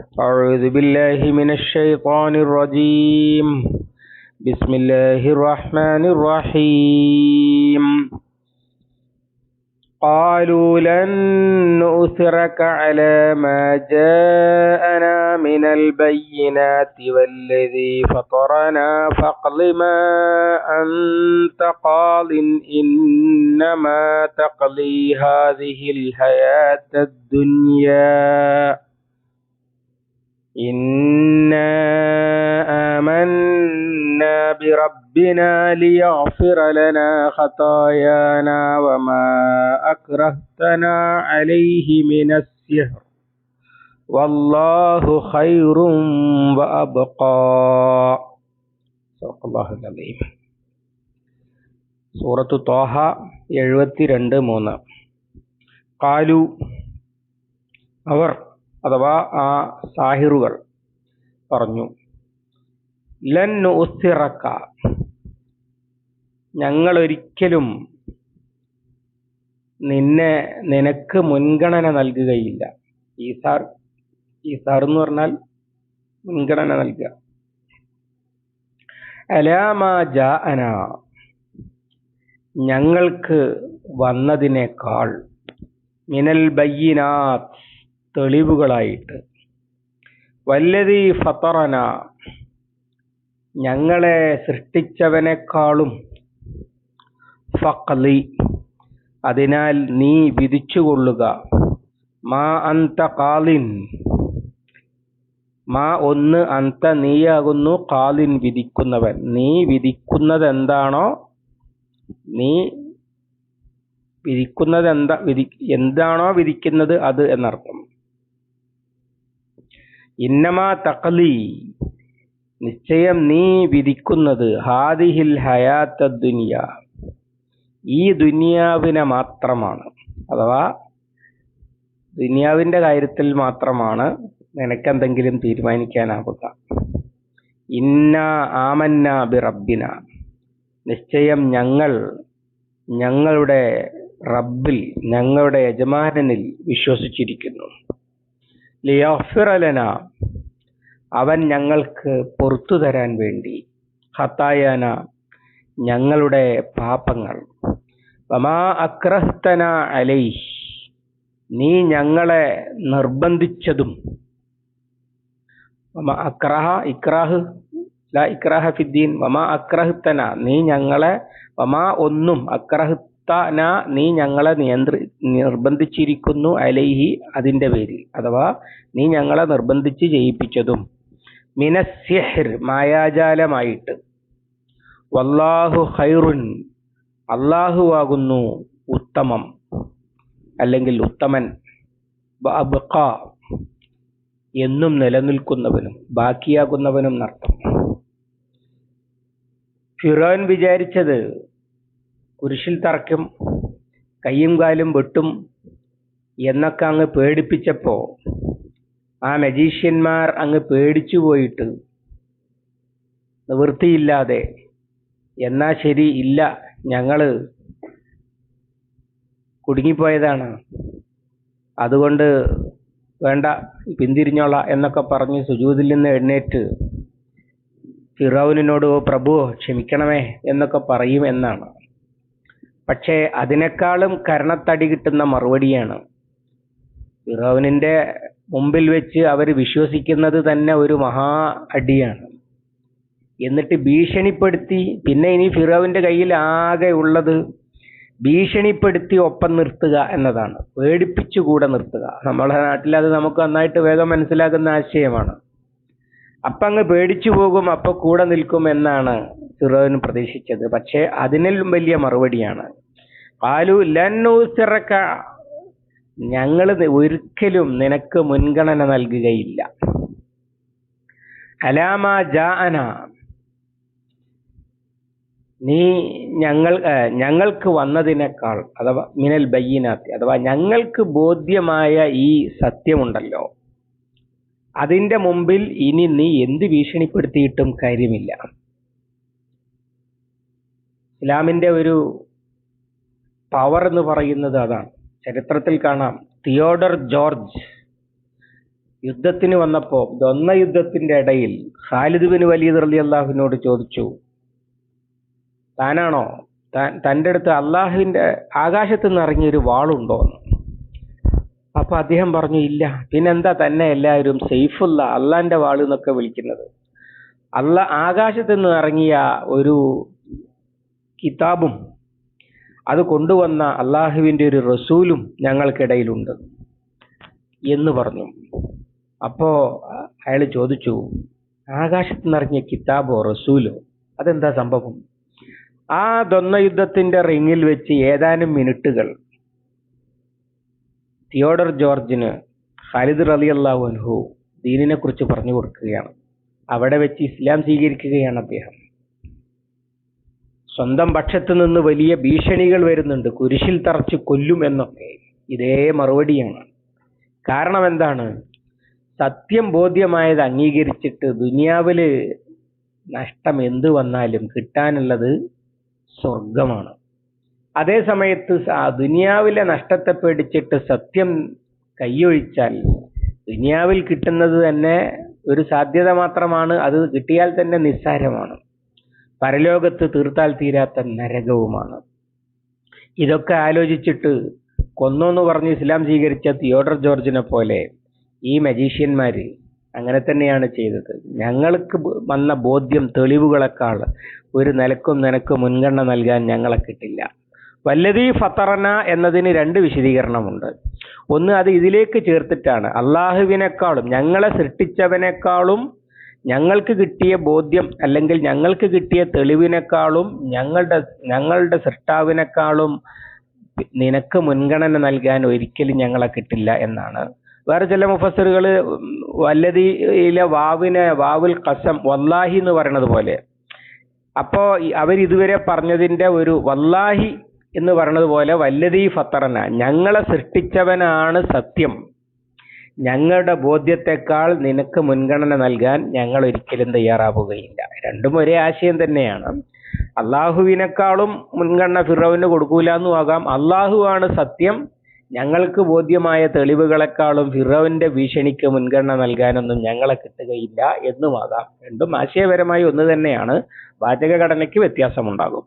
أعوذ بالله من الشيطان الرجيم. بسم الله الرحمن الرحيم. قالوا لن نؤثرك على ما جاءنا من البينات والذي فطرنا فاقض ما أنت قاض إنما تقضي هذه الحياة الدنيا. إنا آمنا بربنا ليغفر لنا خطايانا وما أكرهتنا عليه من السحر والله خير وأبقى صدق الله العظيم സൂറത്തു തോഹ എഴുപത്തിരണ്ട് മൂന്ന് കാലു അവർ അഥവാ ആ സാഹിറുകൾ പറഞ്ഞു ലൻ ഉസ്തിറക്ക ഞങ്ങൾ ഒരിക്കലും നിന്നെ നിനക്ക് മുൻഗണന നൽകുകയില്ല. ഈസാർ ഈസാർ എന്ന് പറഞ്ഞാൽ മുൻഗണന നൽകുക. അലാമ ജാഅന ഞങ്ങൾക്ക് വന്നതിനേക്കാൾ മിനൽ ബയ്യിനാത്ത് തെളിവുകളായിട്ട്. വല്ലതി ഫത്തറന ഞങ്ങളെ സൃഷ്ടിച്ചവനേക്കാളും ഫഖലി അതിനാൽ നീ വിധിച്ചുകൊള്ളുക. മാ അന്ത കാലിൻ മാ ഒന്ന് അന്ത നീയാകുന്നു കാലിൻ വിധിക്കുന്നവൻ. നീ വിധിക്കുന്നത് എന്താണോ നീ വിധിക്കുന്നത് എന്താ വിധി എന്താണോ വിധിക്കുന്നത് അത് എന്നർത്ഥം. ഇന്നമാ തഖലി. നിശ്ചയം നീ വിധിക്കുന്നത് ഹാദിഹിൽ ഹയാത്ത ദുനിയ ഈ ദുനിയാവിനെ മാത്രമാണ്. അഥവാ ദുനിയാവിന്റെ കാര്യത്തിൽ മാത്രമാണ് നിനക്കെന്തെങ്കിലും തീരുമാനിക്കാനാവുക. ഇന്ന ആമന്ന ബി റബ്ബിന നിശ്ചയം ഞങ്ങൾ ഞങ്ങളുടെ റബ്ബിൽ ഞങ്ങളുടെ യജമാനനിൽ വിശ്വസിച്ചിരിക്കുന്നു. ലിയഫിറലന അവൻ ഞങ്ങൾക്ക് പുറത്തു തരാൻ വേണ്ടി. ഹത്തായാന ഞങ്ങളുടെ പാപങ്ങൾ. വമാ അക്രഹ്തന അലൈ നീ ഞങ്ങളെ നിർബന്ധിച്ചതും. വമാ അക്രഹ ഇക്രാഹ് ല ഇക്രാഹ ഫിദ്ദീൻ. വമാ അക്രഹ്തന നീ ഞങ്ങളെ വമാ ഒന്നും അക്രഹ്തന നീ ഞങ്ങളെ നിയന്ത്രി നിർബന്ധിച്ചിരിക്കുന്നു അലൈഹി അതിന്റെ പേരിൽ. അഥവാ നീ ഞങ്ങളെ നിർബന്ധിച്ച് ചെയ്യിപ്പിച്ചതും മിനസ്യഹിർ മായാജാലമായിട്ട്. വല്ലാഹു ഖൈറുൻ അള്ളാഹു ആകുന്നു ഉത്തമം. അല്ലെങ്കിൽ ഉത്തമൻ. എന്നും നിലനിൽക്കുന്നവനും ബാക്കിയാകുന്നവനും നർത്തം ഫിറോൻ വിചാരിച്ചത് കുരിശിൽ തറയ്ക്കും കയ്യും കാലും വെട്ടും എന്നൊക്കെ അങ്ങ് പേടിപ്പിച്ചപ്പോൾ ആ മജീഷ്യന്മാർ അങ്ങ് പേടിച്ചു പോയിട്ട് നിവൃത്തിയില്ലാതെ എന്നാ ശരി ഇല്ല ഞങ്ങൾ കുടുങ്ങിപ്പോയതാണ്. അതുകൊണ്ട് വേണ്ട പിന്തിരിഞ്ഞോള എന്നൊക്കെ പറഞ്ഞ് സുജൂതിൽ നിന്ന് എഴുന്നേറ്റ് ഫിറൌനിനോട് ഓ പ്രഭു ക്ഷമിക്കണമേ എന്നൊക്കെ പറയും എന്നാണ്. പക്ഷേ അതിനേക്കാളും കരണത്തടി കിട്ടുന്ന മറുപടിയാണ്. ഫിറോവിനിന്റെ മുമ്പിൽ വെച്ച് അവർ വിശ്വസിക്കുന്നത് തന്നെ ഒരു മഹാ അടിയാണ്. എന്നിട്ട് ഭീഷണിപ്പെടുത്തി പിന്നെ ഇനി ഫിറോവിന്റെ കയ്യിൽ ആകെ ഉള്ളത് ഭീഷണിപ്പെടുത്തി ഒപ്പം നിർത്തുക എന്നതാണ്. പേടിപ്പിച്ചു കൂടെ നിർത്തുക. നമ്മുടെ നാട്ടിൽ അത് നമുക്ക് നന്നായിട്ട് വേഗം മനസ്സിലാക്കുന്ന ആശയമാണ്. അപ്പം അങ്ങ് പേടിച്ചു പോകും അപ്പോൾ കൂടെ നിൽക്കും എന്നാണ് ഫിറോവിന് പ്രതീക്ഷിച്ചത്. പക്ഷേ അതിനും വലിയ മറുപടിയാണ്. കാലു ലന്നൂസിറക്ക ഞങ്ങൾ ഒരിക്കലും നിനക്ക് മുൻഗണന നൽകുകയില്ല. അലാമ ജാഅന നീ ഞങ്ങൾ ഞങ്ങൾക്ക് വന്നതിനേക്കാൾ അഥവാ മിനൽ ബയ്യനാത്തി അഥവാ ഞങ്ങൾക്ക് ബോധ്യമായ ഈ സത്യമുണ്ടല്ലോ. അതിന്റെ മുമ്പിൽ ഇനി നീ എന്ത് ഭീഷണിപ്പെടുത്തിയിട്ടും കാര്യമില്ല. ഇസ്ലാമിന്റെ ഒരു പവർ എന്ന് പറയുന്നത് അതാണ്. ചരിത്രത്തിൽ കാണാം. തിയോഡർ ജോർജ് യുദ്ധത്തിന് വന്നപ്പോൾ ദ്വന്ന യുദ്ധത്തിന്റെ ഇടയിൽ ഖാലിദ് ബിൻ വലീദ് റലി അള്ളാഹുവിനോട് ചോദിച്ചു താനാണോ? താൻ തന്റെ അടുത്ത് അള്ളാഹുവിന്റെ ആകാശത്ത് നിന്ന് ഇറങ്ങിയൊരു വാളുണ്ടോ? അപ്പോൾ അദ്ദേഹം പറഞ്ഞു ഇല്ല. പിന്നെന്താ തന്നെ എല്ലാവരും സെയ്ഫുള്ള അള്ളാന്റെ വാൾ എന്നൊക്കെ വിളിക്കുന്നത്. അല്ല ആകാശത്ത് നിന്ന് ഇറങ്ങിയ ഒരു കിതാബും അത് കൊണ്ടുവന്ന അള്ളാഹുവിന്റെ ഒരു റസൂലും ഞങ്ങൾക്കിടയിലുണ്ട് എന്ന് പറഞ്ഞു. അപ്പോ അയാൾ ചോദിച്ചു ആകാശത്ത് നിറങ്ങിയ കിതാബോ റസൂലോ? അതെന്താ സംഭവം? ആ ദ്വന്ന യുദ്ധത്തിന്റെ റിങ്ങിൽ വെച്ച് ഏതാനും മിനിറ്റുകൾ. തിയോഡർ ജോർജിന് ഖാലിദ് റലി അള്ളാഹു അൻഹു ദീനിനെ കുറിച്ച് പറഞ്ഞു കൊടുക്കുകയാണ്. അവിടെ വെച്ച് ഇസ്ലാം സ്വീകരിക്കുകയാണ് അദ്ദേഹം. സ്വന്തം പക്ഷത്ത് നിന്ന് വലിയ ഭീഷണികൾ വരുന്നുണ്ട്. കുരിശിൽ തറച്ച് കൊല്ലും എന്നൊക്കെ. ഇതേ മറുപടിയാണ്. കാരണം എന്താണ്? സത്യം ബോധ്യമായത് അംഗീകരിച്ചിട്ട് ദുനിയാവിൽ നഷ്ടം എന്ത് വന്നാലും കിട്ടാനുള്ളത് സ്വർഗമാണ് അതേ സമയത്ത് ദുനിയാവിലെ നഷ്ടത്തെ പേടിച്ചിട്ട് സത്യം കൈയൊഴിച്ചാൽ ദുനിയാവിൽ കിട്ടുന്നത് തന്നെ ഒരു സാധ്യത മാത്രമാണ്. അത് കിട്ടിയാൽ തന്നെ നിസ്സാരമാണ്. പരലോകത്ത് തീർത്താൽ തീരാത്ത നരകവുമാണ്. ഇതൊക്കെ ആലോചിച്ചിട്ട് കൊന്നോന്ന് പറഞ്ഞ് ഇസ്ലാം സ്വീകരിച്ച തിയോഡർ ജോർജിനെ പോലെ ഈ മജീഷ്യന്മാർ അങ്ങനെ തന്നെയാണ് ചെയ്തത്. ഞങ്ങൾക്ക് വന്ന ബോധ്യം തെളിവുകളെക്കാൾ ഒരു നിലക്കും നിനക്ക് മുൻഗണന നൽകാൻ ഞങ്ങളെ കിട്ടില്ല. വല്ലതീ ഫത്തറന എന്നതിന് രണ്ട് വിശദീകരണമുണ്ട്. ഒന്ന് അത് ഇതിലേക്ക് ചേർത്തിട്ടാണ്. അള്ളാഹുവിനേക്കാളും ഞങ്ങളെ സൃഷ്ടിച്ചവനേക്കാളും ഞങ്ങൾക്ക് കിട്ടിയ ബോധ്യം അല്ലെങ്കിൽ ഞങ്ങൾക്ക് കിട്ടിയ തെളിവിനേക്കാളും ഞങ്ങളുടെ ഞങ്ങളുടെ സൃഷ്ടാവിനേക്കാളും നിനക്ക് മുൻഗണന നൽകാൻ ഒരിക്കലും ഞങ്ങളെ കിട്ടില്ല എന്നാണ്. വേറെ ചില മുഫസറുകൾ വല്ലതിയിലെ വാവിനെ വാവുൽ കസം വല്ലാഹി എന്ന് പറയണത് പോലെ. അപ്പോൾ അവരിതുവരെ പറഞ്ഞതിന്റെ ഒരു വല്ലാഹി എന്ന് പറയണത് പോലെ വല്ലതീ ഫത്തറന ഞങ്ങളെ സൃഷ്ടിച്ചവനാണ് സത്യം. ഞങ്ങളുടെ ബോധ്യത്തെക്കാൾ നിനക്ക് മുൻഗണന നൽകാൻ ഞങ്ങൾ ഒരിക്കലും തയ്യാറാവുകയില്ല. രണ്ടും ഒരേ ആശയം തന്നെയാണ്. അള്ളാഹുവിനേക്കാളും മുൻഗണന ഫിറോവിന് കൊടുക്കൂല എന്നും ആകാം. അള്ളാഹു ആണ് സത്യം. ഞങ്ങൾക്ക് ബോധ്യമായ തെളിവുകളെക്കാളും ഫിറോവിന്റെ ഭീഷണിക്ക് മുൻഗണന നൽകാനൊന്നും ഞങ്ങളെ കിട്ടുകയില്ല എന്നുമാകാം രണ്ടും ആശയപരമായി ഒന്ന് തന്നെയാണ്. വാചകഘടനയ്ക്ക് വ്യത്യാസമുണ്ടാകും.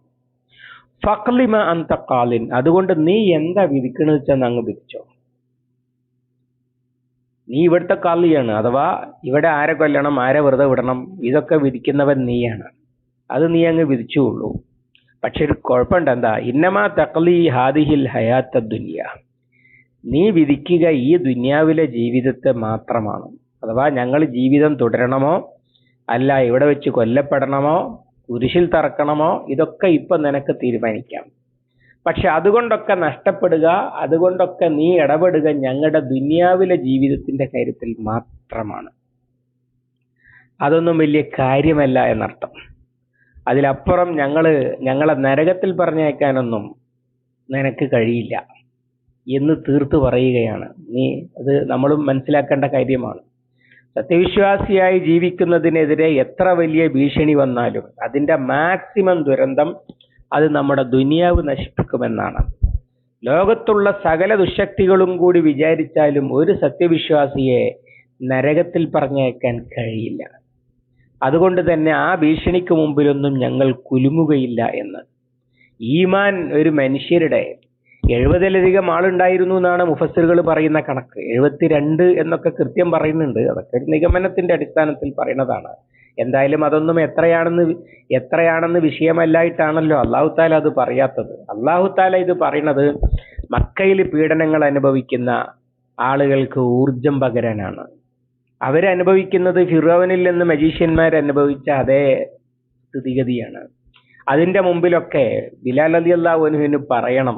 ഫക്ലിമ അന്തക്കാലിൻ കാലിൻ അതുകൊണ്ട് നീ എന്താ വിധിക്കണെന്ന് വെച്ചാൽ അങ്ങ് വിധിച്ചോ? നീ ഇവിടുത്തെ കാളിയാണ് അഥവാ ഇവിടെ ആരെ കൊല്ലണം ആരെ വെറുതെ വിടണം ഇതൊക്കെ വിധിക്കുന്നവൻ നീയാണ്. അത് നീ അങ്ങ് വിധിച്ചുള്ളൂ പക്ഷെ ഒരു കുഴപ്പമുണ്ട്. എന്താ? ഇന്നമാ തക്ലി ഹാദിഹിൽ ഹയാത്ത ദുനിയ. നീ വിധിക്കുക ഈ ദുനിയാവിലെ ജീവിതത്തെ മാത്രമാണ്. അഥവാ ഞങ്ങൾ ജീവിതം തുടരണമോ? അല്ല ഇവിടെ വെച്ച് കൊല്ലപ്പെടണമോ? കുരിശിൽ തറക്കണമോ? ഇതൊക്കെ ഇപ്പൊ നിനക്ക് തീരുമാനിക്കാം. പക്ഷെ അതുകൊണ്ടൊക്കെ നഷ്ടപ്പെടുക അതുകൊണ്ടൊക്കെ നീ ഇടപെടുക ഞങ്ങളുടെ ദുനിയാവിലെ ജീവിതത്തിന്റെ കാര്യത്തിൽ മാത്രമാണ്. അതൊന്നും വലിയ കാര്യമല്ല എന്നർത്ഥം. അതിലപ്പുറം ഞങ്ങൾ ഞങ്ങളെ നരകത്തിൽ പറഞ്ഞയക്കാനൊന്നും നിനക്ക് കഴിയില്ല എന്ന് തീർത്തു പറയുകയാണ്. നീ അത് നമ്മളും മനസ്സിലാക്കേണ്ട കാര്യമാണ്. സത്യവിശ്വാസിയായി ജീവിക്കുന്നതിനെതിരെ എത്ര വലിയ ഭീഷണി വന്നാലും അതിന്റെ മാക്സിമം ദുരന്തം അത് നമ്മുടെ ദുനിയാവ് നശിപ്പിക്കുമെന്നാണ്. ലോകത്തുള്ള സകല ദുശക്തികളും കൂടി വിചാരിച്ചാലും ഒരു സത്യവിശ്വാസിയെ നരകത്തിൽ പറഞ്ഞയക്കാൻ കഴിയില്ല. അതുകൊണ്ട് തന്നെ ആ ഭീഷണിക്ക് മുമ്പിലൊന്നും ഞങ്ങൾ കുലുങ്ങുകയില്ല എന്ന്. ഈമാൻ ഒരു മനുഷ്യരുടെ എഴുപതിലധികം ആളുണ്ടായിരുന്നു എന്നാണ് മുഫസ്സിറുകൾ പറയുന്ന കണക്ക്. എഴുപത്തിരണ്ട് എന്നൊക്കെ കൃത്യം പറയുന്നുണ്ട്. അതൊക്കെ നിഗമനത്തിന്റെ അടിസ്ഥാനത്തിൽ പറയുന്നതാണ്. എന്തായാലും അതൊന്നും എത്രയാണെന്ന് എത്രയാണെന്ന് വിഷയമല്ലായിട്ടാണല്ലോ അള്ളാഹു താല അത് പറയാത്തത്. അള്ളാഹു താല ഇത് പറയണത് മക്കയിൽ പീഡനങ്ങൾ അനുഭവിക്കുന്ന ആളുകൾക്ക് ഊർജം പകരാനാണ്. അവരനുഭവിക്കുന്നത് ഫിറോവനിൽ നിന്ന് മജീഷ്യന്മാർ അനുഭവിച്ച അതേ സ്ഥിതിഗതിയാണ്. അതിന്റെ മുമ്പിലൊക്കെ ബിലാൽ അലി അള്ളാഹുനുവിന് പറയണം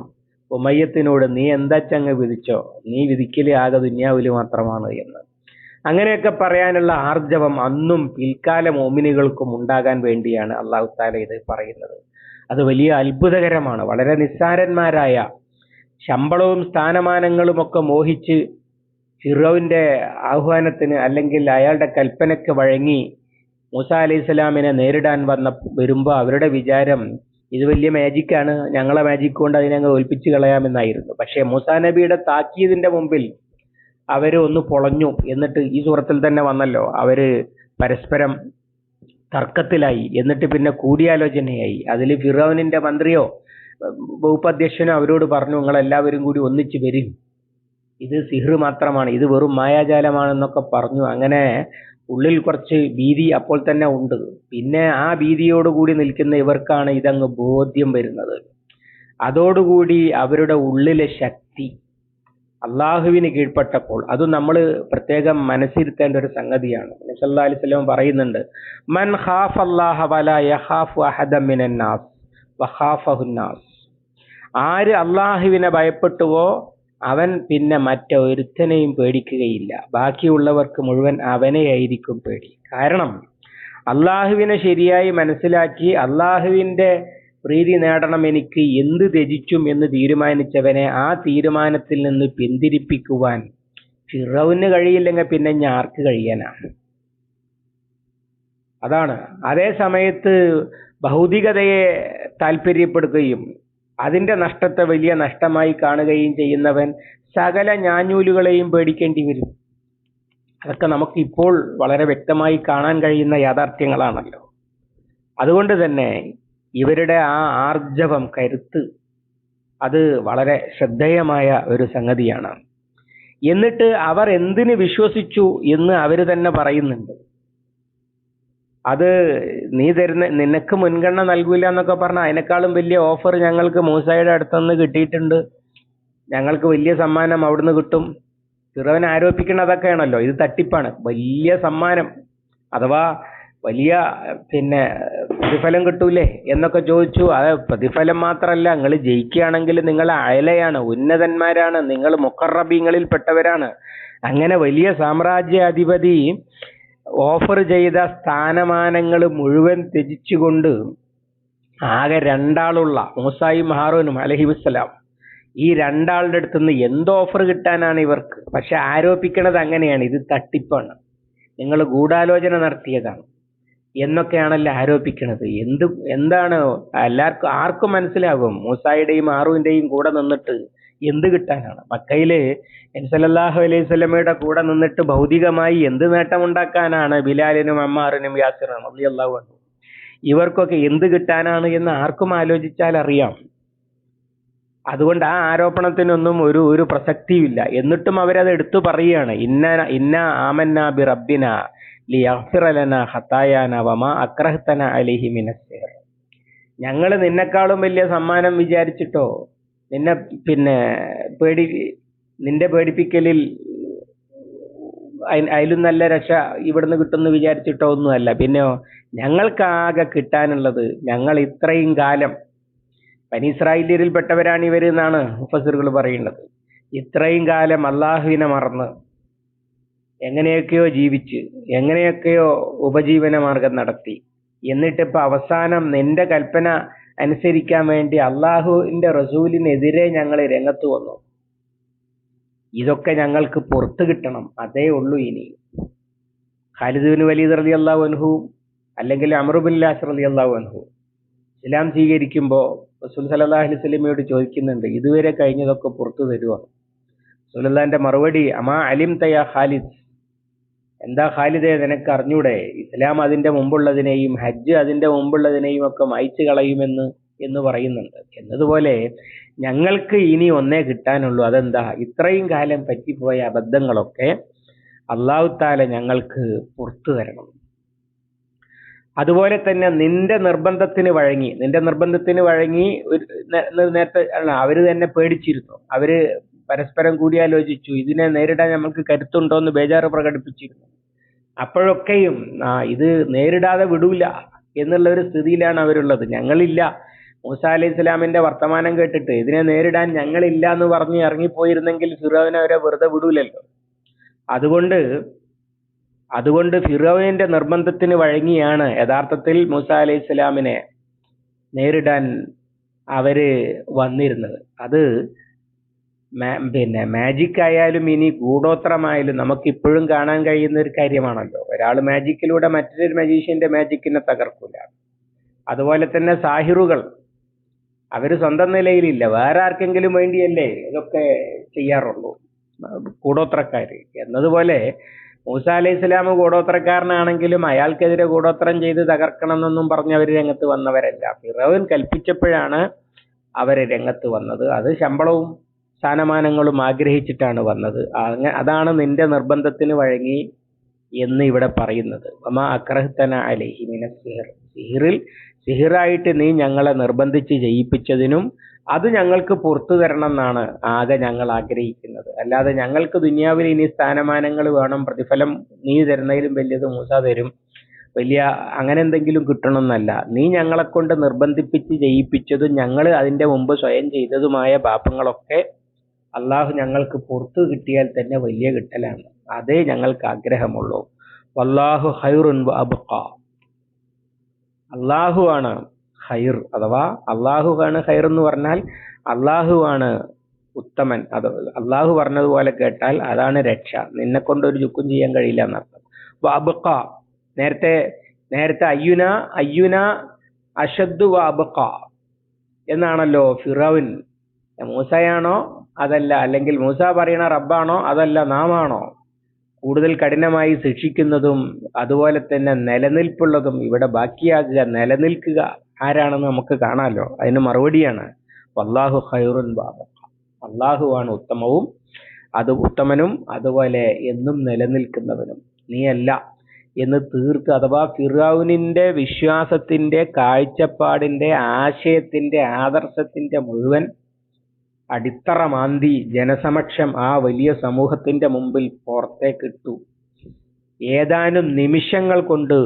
ഉമയ്യത്തിനോട് നീ എന്താ ചങ്ങ് വിധിച്ചോ? നീ വിധിക്കൽ ആകെ ദുന്യാവിൽ മാത്രമാണ് എന്ന്. അങ്ങനെയൊക്കെ പറയാനുള്ള ആർജവം അന്നും പിൽക്കാല മോമിനികൾക്കും ഉണ്ടാകാൻ വേണ്ടിയാണ് അള്ളാഹു താല ഇത് പറയുന്നത്. അത് വലിയ അത്ഭുതകരമാണ്. വളരെ നിസ്സാരന്മാരായ ശമ്പളവും സ്ഥാനമാനങ്ങളും ഒക്കെ മോഹിച്ച് ഫിറോവിന്റെ ആഹ്വാനത്തിന് അല്ലെങ്കിൽ അയാളുടെ കൽപ്പനയ്ക്ക് വഴങ്ങി മൂസ അലി സ്വലാമിനെ നേരിടാൻ വന്ന വരുമ്പോൾ അവരുടെ വിചാരം ഇത് വലിയ മാജിക്കാണ് ഞങ്ങളെ മാജിക് കൊണ്ട് അതിനെ അങ്ങ് ഒൽപ്പിച്ചു കളയാമെന്നായിരുന്നു. പക്ഷേ മൂസാ നബിയുടെ താക്കീതിന്റെ മുമ്പിൽ അവർ ഒന്ന് പൊളഞ്ഞു എന്നിട്ട് ഈ സൂറത്തിൽ തന്നെ വന്നല്ലോ. അവർ പരസ്പരം തർക്കത്തിലായി എന്നിട്ട് പിന്നെ കൂടിയാലോചനയായി. അതിൽ ഫിറോനിന്റെ മന്ത്രിയോ വകുപ്പ് അധ്യക്ഷനോ അവരോട് പറഞ്ഞു നിങ്ങൾ എല്ലാവരും കൂടി ഒന്നിച്ച് വരും. ഇത് സിഹ്ർ മാത്രമാണ്. ഇത് വെറും മായാജാലമാണെന്നൊക്കെ പറഞ്ഞു. അങ്ങനെ ഉള്ളിൽ കുറച്ച് ഭീതി അപ്പോൾ തന്നെ ഉണ്ട്. പിന്നെ ആ ഭീതിയോടുകൂടി നിൽക്കുന്ന ഇവർക്കാണ് ഇതങ്ങ് ബോധ്യം വരുന്നത്. അതോടുകൂടി അവരുടെ ഉള്ളിലെ ശക്തി അള്ളാഹുവിന് കീഴ്പ്പെട്ടപ്പോൾ അത് നമ്മൾ പ്രത്യേകം മനസ്സിരുത്തേണ്ട ഒരു സംഗതിയാണ്. നബി അലൈഹി വസല്ലം പറയുന്നുണ്ട് മൻ ഖാഫ് അല്ലാഹ വല യഖാഫു അഹദ മിനൻ നാസ് വഖാഫഹു നാസ്. ആര് അള്ളാഹുവിനെ ഭയപ്പെട്ടുവോ അവൻ പിന്നെ മറ്റൊരുത്തനെയും പേടിക്കുകയില്ല. ബാക്കിയുള്ളവർക്ക് മുഴുവൻ അവനെയായിരിക്കും പേടി. കാരണം അള്ളാഹുവിനെ ശരിയായി മനസ്സിലാക്കി അള്ളാഹുവിന്റെ പ്രീതി നേടണം എനിക്ക് എന്ത് ത്യജിച്ചും എന്ന് തീരുമാനിച്ചവനെ ആ തീരുമാനത്തിൽ നിന്ന് പിന്തിരിപ്പിക്കുവാൻ ഫിറൌന് കഴിയില്ലെങ്കിൽ പിന്നെ ഞാൻ ആർക്ക് കഴിയാനാണ് അതാണ്. അതേ സമയത്ത് ഭൗതികതയെ താല്പര്യപ്പെടുകയും അതിന്റെ നഷ്ടത്തെ വലിയ നഷ്ടമായി കാണുകയും ചെയ്യുന്നവൻ സകല ഞാഞ്ഞൂലുകളെയും പേടിക്കേണ്ടി വരും. അതൊക്കെ നമുക്ക് ഇപ്പോൾ വളരെ വ്യക്തമായി കാണാൻ കഴിയുന്ന യാഥാർത്ഥ്യങ്ങളാണല്ലോ. അതുകൊണ്ട് തന്നെ ഇവരുടെ ആ ആർജവം കരുത്ത് അത് വളരെ ശ്രദ്ധേയമായ ഒരു സംഗതിയാണ്. എന്നിട്ട് അവർ എന്തിന് വിശ്വസിച്ചു എന്ന് അവർ തന്നെ പറയുന്നുണ്ട്. അത് നീ തരുന്ന നിനക്ക് മുൻഗണന നൽകില്ല എന്നൊക്കെ പറഞ്ഞ അതിനേക്കാളും വലിയ ഓഫർ ഞങ്ങൾക്ക് മൂസായുടെ അടുത്തുനിന്ന് കിട്ടിയിട്ടുണ്ട്. ഞങ്ങൾക്ക് വലിയ സമ്മാനം അവിടുന്ന് കിട്ടും. ചെറുവൻ ആരോപിക്കുന്ന അതൊക്കെയാണല്ലോ ഇത് തട്ടിപ്പാണ്. വലിയ സമ്മാനം. അഥവാ വലിയ പിന്നെ പ്രതിഫലം കിട്ടൂലേ എന്നൊക്കെ ചോദിച്ചു. അത് പ്രതിഫലം മാത്രമല്ല നിങ്ങൾ ജയിക്കുകയാണെങ്കിൽ നിങ്ങൾ അയലയാണ് ഉന്നതന്മാരാണ് നിങ്ങൾ മുക്കറബീങ്ങളിൽ പെട്ടവരാണ്. അങ്ങനെ വലിയ സാമ്രാജ്യാധിപതി ഓഫർ ചെയ്ത സ്ഥാനമാനങ്ങൾ മുഴുവൻ ത്യജിച്ചുകൊണ്ട് ആകെ രണ്ടാളുള്ള മൂസായും ഹാറൂനും അലഹിവസ്സലാം ഈ രണ്ടാളുടെ അടുത്ത് നിന്ന് എന്ത് ഓഫർ കിട്ടാനാണ് ഇവർക്ക്. പക്ഷെ ആരോപിക്കണത് അങ്ങനെയാണ് ഇത് തട്ടിപ്പാണ്. നിങ്ങൾ ഗൂഢാലോചന നടത്തിയതാണ്. എന്നൊക്കെയാണല്ലോ ആരോപിക്കണത്? എന്ത് എന്താണ് എല്ലാവർക്കും ആർക്കും മനസ്സിലാകും? മൂസായുടെയും ആറുവിന്റെയും കൂടെ നിന്നിട്ട് എന്ത് കിട്ടാനാണ്? മക്കയിൽ സല്ലല്ലാഹു അലൈഹി സ്വലമയുടെ കൂടെ നിന്നിട്ട് ഭൗതികമായി എന്ത് നേട്ടമുണ്ടാക്കാനാണ് ബിലാലിനും അമ്മാറിനും യാസിറിനും അള്ളാഹു ഇവർക്കൊക്കെ എന്ത് കിട്ടാനാണ് എന്ന് ആർക്കും ആലോചിച്ചാൽ അറിയാം. അതുകൊണ്ട് ആ ആരോപണത്തിനൊന്നും ഒരു ഒരു പ്രസക്തിയില്ല എന്നിട്ടും അവരത് എടുത്തു പറയുകയാണ്. ഇന്ന ഇന്ന ആമന്ന ബി റബ്ബിന. ഞങ്ങൾ നിന്നെക്കാളും വലിയ സമ്മാനം വിചാരിച്ചിട്ടോ? നിന്നെ പിന്നെ പേടി നിന്റെ പേടിപ്പിക്കലിൽ അതിലും നല്ല രക്ഷ ഇവിടുന്ന് കിട്ടുമെന്ന് വിചാരിച്ചിട്ടോ ഒന്നുമല്ല. പിന്നെയോ ഞങ്ങൾക്കാകെ കിട്ടാനുള്ളത് ഞങ്ങൾ ഇത്രയും കാലം പനീസ്രായേലിയരിൽപ്പെട്ടവരാണ് ഇവർ എന്നാണ് പറയുന്നത്. ഇത്രയും കാലം അള്ളാഹുവിനെ മറന്ന് എങ്ങനെയൊക്കെയോ ജീവിച്ച് എങ്ങനെയൊക്കെയോ ഉപജീവന മാർഗം നടത്തി. എന്നിട്ടിപ്പോ അവസാനം നിന്റെ കൽപ്പന അനുസരിക്കാൻ വേണ്ടി അള്ളാഹുവിന്റെ റസൂലിനെതിരെ ഞങ്ങൾ രംഗത്ത് വന്നു. ഇതൊക്കെ ഞങ്ങൾക്ക് പുറത്തു കിട്ടണം. അതേ ഉള്ളൂ ഇനി. ഖാലിദുബിൻ വലീദ് റലി അള്ളാഹു അൻഹു അല്ലെങ്കിൽ അമറുബില്ലാസ് റലി അള്ളാഹു അൻഹു ഇസ്ലാം സ്വീകരിക്കുമ്പോൾ റസൂൽ സലഹ് അലൈഹി ചോദിക്കുന്നുണ്ട് ഇതുവരെ കഴിഞ്ഞതൊക്കെ പുറത്തു തരുവാണ് റസൂലിന്റെ മറുപടി അമാ അലിം തയ ഖാലിദ്? എന്താ ഖാലിദേ നിനക്ക് അറിഞ്ഞൂടെ? ഇസ്ലാം അതിന്റെ മുമ്പുള്ളതിനെയും ഹജ്ജ് അതിന്റെ മുമ്പുള്ളതിനെയും ഒക്കെ മായ്ച്ചു കളയുമെന്ന് എന്ന് പറയുന്നുണ്ട്. എന്നതുപോലെ ഞങ്ങൾക്ക് ഇനി ഒന്നേ കിട്ടാനുള്ളൂ. അതെന്താ? ഇത്രയും കാലം പറ്റിപ്പോയ അബദ്ധങ്ങളൊക്കെ അള്ളാഹു താല ഞങ്ങൾക്ക് പുറത്തു തരണം. അതുപോലെ തന്നെ നിന്റെ നിർബന്ധത്തിന് വഴങ്ങി നിന്റെ നിർബന്ധത്തിന് വഴങ്ങി ഒരു നേരത്തെ അവർ തന്നെ പേടിച്ചിരുന്നു. അവർ പരസ്പരം കൂടിയാലോചിച്ചു. ഇതിനെ നേരിടാൻ നമുക്ക് കരുത്തുണ്ടോ എന്ന് ബേജാറ് പ്രകടിപ്പിച്ചിരുന്നു. അപ്പോഴൊക്കെയും ഇത് നേരിടാതെ വിടൂല എന്നുള്ള ഒരു സ്ഥിതിയിലാണ് അവരുള്ളത്. ഞങ്ങളില്ല. മൂസ അലി ഇസ്ലാമിന്റെ വർത്തമാനം കേട്ടിട്ട് ഇതിനെ നേരിടാൻ ഞങ്ങളില്ല എന്ന് പറഞ്ഞ് ഇറങ്ങിപ്പോയിരുന്നെങ്കിൽ ഫിറോവിനെ അവരെ വെറുതെ വിടൂലല്ലോ. അതുകൊണ്ട് അതുകൊണ്ട് ഫിറോവിന്റെ നിർബന്ധത്തിന് വഴങ്ങിയാണ് യഥാർത്ഥത്തിൽ മൂസ അലി ഇസ്ലാമിനെ നേരിടാൻ അവർ വന്നിരുന്നത്. അത് പിന്നെ മാജിക് ആയാലും ഇനി ഗൂഢോത്രമായാലും നമുക്ക് ഇപ്പോഴും കാണാൻ കഴിയുന്ന ഒരു കാര്യമാണല്ലോ ഒരാൾ മാജിക്കിലൂടെ മറ്റൊരു മജീഷ്യന്റെ മാജിക്കിനെ തകർക്കൂല. അതുപോലെ തന്നെ സാഹിറുകൾ. അവർ സ്വന്തം നിലയിലില്ല. വേറെ ആർക്കെങ്കിലും വേണ്ടിയല്ലേ ഇതൊക്കെ ചെയ്യാറുള്ളൂ. കൂടോത്രക്കാര് എന്നതുപോലെ മൂസ അലൈഹി ഇസ്ലാം കൂടോത്രക്കാരനാണെങ്കിലും അയാൾക്കെതിരെ കൂടോത്രം ചെയ്ത് തകർക്കണം എന്നൊന്നും പറഞ്ഞ് അവർ രംഗത്ത് വന്നവരല്ല. ഫിറോൻ കൽപ്പിച്ചപ്പോഴാണ് അവർ രംഗത്ത് വന്നത്. അത് ശമ്പളവും സ്ഥാനമാനങ്ങളും ആഗ്രഹിച്ചിട്ടാണ് വന്നത്. അതാണ് നിന്റെ നിർബന്ധത്തിന് വഴങ്ങി എന്ന് ഇവിടെ പറയുന്നത്. അമ അക്രഹത്തന അലഹിമിന സിഹിർ. സിഹിറിൽ സിഹിറായിട്ട് നീ ഞങ്ങളെ നിർബന്ധിച്ച് ജയിപ്പിച്ചതിനും അത് ഞങ്ങൾക്ക് പുറത്തു തരണം എന്നാണ് ആകെ ഞങ്ങൾ ആഗ്രഹിക്കുന്നത്. അല്ലാതെ ഞങ്ങൾക്ക് ദുനിയാവിൽ ഇനി സ്ഥാനമാനങ്ങൾ വേണം പ്രതിഫലം നീ തരുന്നതിലും വലിയത് മൂസ തരും. വലിയ അങ്ങനെ എന്തെങ്കിലും കിട്ടണമെന്നല്ല. നീ ഞങ്ങളെ കൊണ്ട് നിർബന്ധിപ്പിച്ച് ജയിപ്പിച്ചതും ഞങ്ങൾ അതിന്റെ മുമ്പ് സ്വയം ചെയ്തതുമായ പാപങ്ങളൊക്കെ അള്ളാഹു ഞങ്ങൾക്ക് പുറത്തു കിട്ടിയാൽ തന്നെ വലിയ കിട്ടലാണ്. അതേ ഞങ്ങൾക്ക് ആഗ്രഹമുള്ളൂ. വല്ലാഹു ഹൈറുൻ അള്ളാഹു ആണ് ഹൈർ അഥവാ അള്ളാഹു ആണ് ഹൈർ എന്ന് പറഞ്ഞാൽ അള്ളാഹു ആണ് ഉത്തമൻ. അത് അള്ളാഹു പറഞ്ഞതുപോലെ കേട്ടാൽ അതാണ് രക്ഷ. നിന്നെ കൊണ്ട് ഒരു ചുക്കും ചെയ്യാൻ കഴിയില്ല എന്നർത്ഥം. വാബുക്ക നേരത്തെ നേരത്തെ അയ്യുന അയ്യുന അഷദ്ദു വാബുക്ക എന്നാണല്ലോ ഫിറവിൻ മൂസയാണോ? അതല്ല അല്ലെങ്കിൽ മൂസ പറയണ റബ്ബാണോ? അതല്ല നാമാണോ? കൂടുതൽ കഠിനമായി ശിക്ഷിക്കുന്നതും അതുപോലെ തന്നെ നിലനിൽപ്പുള്ളതും ഇവിടെ ബാക്കിയാകുക നിലനിൽക്കുക ആരാണെന്ന് നമുക്ക് കാണാലോ? അതിന് മറുപടിയാണ് വല്ലാഹു ഖൈറുൻ ബാബ അള്ളാഹുവാണ് ഉത്തമവും അത് ഉത്തമനും അതുപോലെ എന്നും നിലനിൽക്കുന്നവനും. നീയല്ല എന്ന് തീർത്ത് അഥവാ ഫിറാവുനിന്റെ വിശ്വാസത്തിന്റെ കാഴ്ചപ്പാടിന്റെ ആശയത്തിന്റെ ആദർശത്തിന്റെ മുഴുവൻ അടിത്തറ മാന്തി ജനസമക്ഷം ആ വലിയ സമൂഹത്തിന്റെ മുമ്പിൽ പുറത്തേക്കിട്ടു. ഏതാനും നിമിഷങ്ങൾ കൊണ്ട്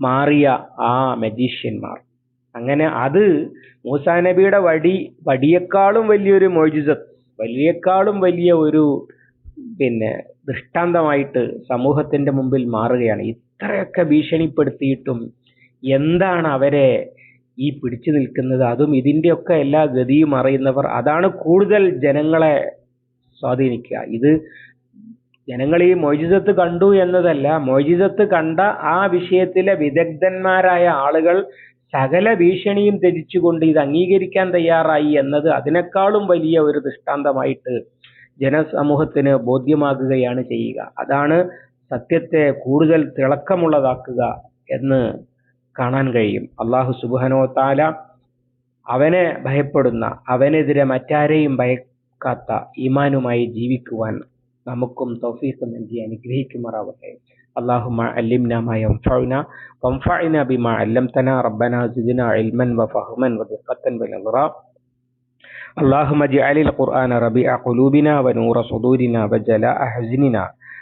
മാറിയ ആ മജീഷ്യന്മാർ. അങ്ങനെ അത് മൂസാ നബിയുടെ വടി വടിയേക്കാളും വലിയൊരു വലിയേക്കാളും വലിയ ഒരു പിന്നെ ദൃഷ്ടാന്തമായിട്ട് സമൂഹത്തിന്റെ മുമ്പിൽ മാറുകയാണ്. ഇത്രയൊക്കെ ഭീഷണിപ്പെടുത്തിയിട്ടും എന്താണ് അവരെ ഈ പിടിച്ചു നിൽക്കുന്നത് അതും ഇതിന്റെയൊക്കെ എല്ലാ ഗതിയും അറിയുന്നവർ അതാണ് കൂടുതൽ ജനങ്ങളെ സ്വാധീനിക്കുക. ഇത് ജനങ്ങൾ ഈ മൊയ്ജിസത്ത് കണ്ടു എന്നതല്ല മൊയ്ജിസത്ത് കണ്ട ആ വിഷയത്തിലെ വിദഗ്ധന്മാരായ ആളുകൾ സകല ഭീഷണിയും ത്യജിച്ചുകൊണ്ട് ഇത് അംഗീകരിക്കാൻ തയ്യാറായി എന്നത് അതിനേക്കാളും വലിയ ഒരു ദൃഷ്ടാന്തമായിട്ട് ജനസമൂഹത്തിന് ബോധ്യമാകുകയാണ് ചെയ്യുക. അതാണ് സത്യത്തെ കൂടുതൽ തിളക്കമുള്ളതാക്കുക എന്ന് കാണാൻ കഴിയും അള്ളാഹു സുബാനോ താല അവനെ ഭയപ്പെടുന്ന അവനെതിരെ മറ്റാരെയും ഭയക്കാത്ത ഈമാനുമായി ജീവിക്കുവാൻ നമുക്കും തൗഫീഖ് നൽകി അനുഗ്രഹിക്കുമാറാവട്ടെ اللهم علمنا ما ينفعنا وانفعنا بما علمتنا ربنا زدنا علما وفهما ودقة ونظرا اللهم اجعل القرآن ربيع قلوبنا ونور صدورنا وجلاء حزننا